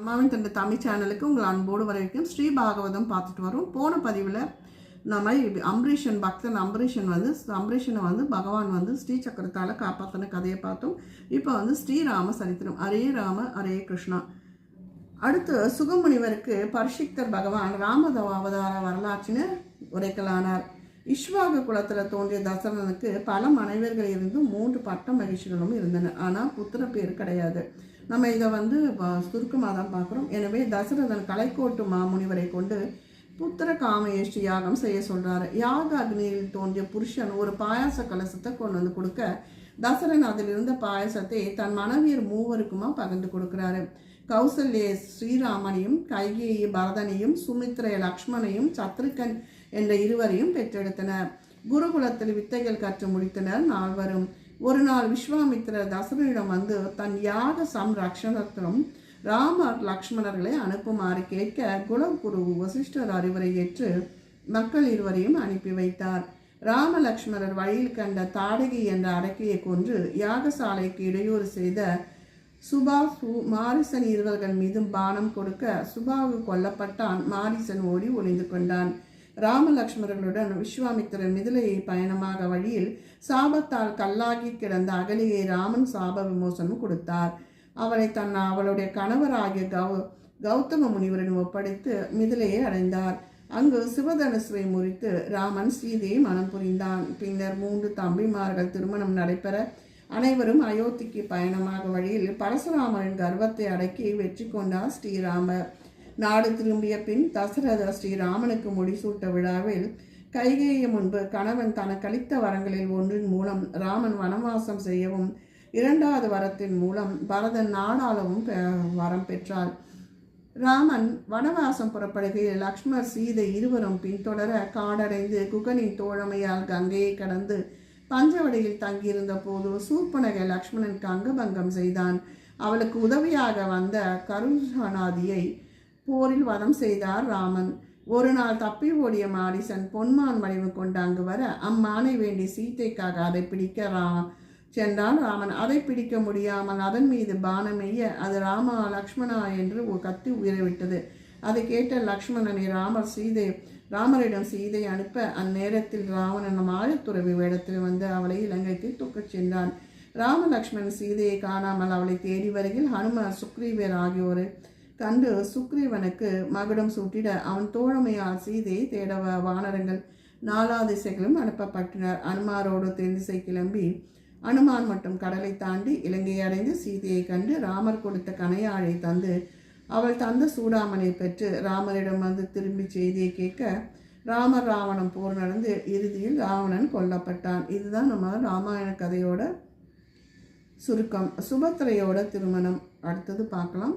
அம்மாவின் தந்தை தமிழ் சேனலுக்கு உங்கள் அன்போடு வரைக்கும் ஸ்ரீ பாகவதம் பார்த்துட்டு வரும். போன பதிவில் நம்ம அம்பரீஷன் பக்தன் அம்பரீஷன் வந்து அம்பரீஷனை வந்து பகவான் வந்து ஸ்ரீ சக்கரத்தால் காப்பாற்றின கதையை பார்த்தோம். இப்போ வந்து ஸ்ரீராம சரித்திரம். அரே ராம அரே கிருஷ்ணா. அடுத்து சுகமுனிவருக்கு பரிஷிக்தர் பகவான் ராமதவ அவதார வரலாற்றின உரைக்கலானார். இஷ்வாக குலத்தில் தோன்றிய தசரனுக்கு பல மனைவர்கள் இருந்தும் மூன்று பட்ட மகிழ்ச்சிகளும் இருந்தன. ஆனால் புத்திர பேர் கிடையாது. நம்ம இதை வந்து சுருக்கமாக தான் பார்க்குறோம். எனவே தசரதன் கலைக்கோட்டு மாமுனிவரை கொண்டு புத்திர காமயேஷ்டி யாகம் செய்ய சொல்கிறாரு யாக அக்னியில் தோன்றிய புருஷன் ஒரு பாயாச கலசத்தை கொண்டு வந்து கொடுக்க தசரன் அதில் இருந்த பாயசத்தை தன் மனைவியர் மூவருக்குமா பகிர்ந்து கொடுக்குறாரு. கௌசல்ய ஸ்ரீராமனையும் கைகேயி பரதனையும் சுமித்ர லக்ஷ்மணையும் சத்ருகன் என்ற இருவரையும் பெற்றெடுத்தனர். குருகுலத்தில் வித்தைகள் கற்று முடித்தனர் நால்வரும். ஒரு நாள் விஸ்வாமித்திரர் தசரனிடம் வந்து தன் யாக சம்ரக்ஷணத்திலும் ராமர் லக்ஷ்மணர்களை அனுப்புமாறு கேட்க குலகுரு வசிஷ்டர் அறிவுரை ஏற்று மக்கள் இருவரையும் அனுப்பி வைத்தார். ராம லக்ஷ்மணர் வழியில் கண்ட தாடகி என்ற அடக்கையை கொன்று யாகசாலைக்கு இடையூறு செய்த சுபாசு மாரிசன் இருவர்கள் மீதும் பானம் கொடுக்க சுபாவு கொல்லப்பட்டான். மாரிசன் ஓடி ஒளிந்து கொண்டான். ராமலக்ஷ்மணர்களுடன் விஸ்வாமித்திரன் மிதிலையை பயணமாக வழியில் சாபத்தால் கல்லாகி கிடந்த அகலியை ராமன் சாப விமோசனம் கொடுத்தார். அவளை தன் அவளுடைய கணவராகிய கௌ கௌதம முனிவரிடம் ஒப்படைத்து மிதிலையை அடைந்தார். அங்கு சிவதனுசுவை முறித்து ராமன் சீதையை மனம் புரிந்தான். பின்னர் மூன்று தம்பிமார்கள் திருமணம் நடைபெற அனைவரும் அயோத்திக்கு பயணமாக வழியில் பரசுராமரின் கர்வத்தை அடக்கி வெற்றி கொண்டார் ஸ்ரீராமர். நாடு திரும்பிய பின் தசரத ஸ்ரீராமனுக்கு முடிசூட்ட விழாவில் கைகேய முன்பு கணவன் தனக்களித்த வரங்களில் ஒன்றின் மூலம் ராமன் வனவாசம் செய்யவும் இரண்டாவது வரத்தின் மூலம் பரதன் நாடாளவும் வரம் பெற்றாள். ராமன் வனவாசம் புறப்படுகையில் லக்ஷ்மர் சீதை இருவரும் பின்தொடர காடடைந்து குகனின் தோழமையால் கங்கையை கடந்து பஞ்சவடியில் தங்கியிருந்த போது சூர்பனகை லக்ஷ்மணனுக்கு அங்கபங்கம் செய்தான். அவளுக்கு உதவியாக வந்த கருணாதியை போரில் வதம் செய்தார் ராமன். ஒரு நாள் தப்பி ஓடிய மாரிசன் பொன்மான் வடிவு கொண்டு அங்கு வர அம்மானை வேண்டி சீத்தைக்காக அதை பிடிக்க ரா சென்றான் ராமன். அதை பிடிக்க முடியாமல் அதன் மீது பானமெய்ய அது ராமா லக்ஷ்மணா என்று கத்தி உயிரவிட்டது அதை கேட்ட லக்ஷ்மணனை ராமர் சீதை ராமரிடம் சீதை அனுப்ப அந்நேரத்தில் ராவணன் ஆழத்துறவி வேடத்தில் வந்து அவளை இலங்கைக்கு தூக்கச் சென்றான். ராமலக்ஷ்மன் சீதையை காணாமல் அவளை தேடி வருகில் ஹனும சுக்ரீவர் ஆகியோர் கண்டு சுக்ரீவனுக்கு மகுடம் சூட்டிட அவன் தோழமையால் சீதையை தேட வானரங்கள் நாலா திசைகளும் அனுப்பப்பட்டனர். அனுமாரோடு தென்திசை கிளம்பி அனுமான் மட்டும் கடலை தாண்டி இலங்கையை அடைந்து சீதையை கண்டு ராமர் கொடுத்த கனையாழை தந்து அவள் தந்த சூடாமனை பெற்று ராமரிடம் வந்து திரும்பி செய்தியை கேட்க ராமர் ராவணம் போர் நடந்து இறுதியில் ராவணன் கொல்லப்பட்டான். இதுதான் நம்ம ராமாயண கதையோட சுருக்கம். சுபத்திரையோட திருமணம். அடுத்தது பார்க்கலாம்.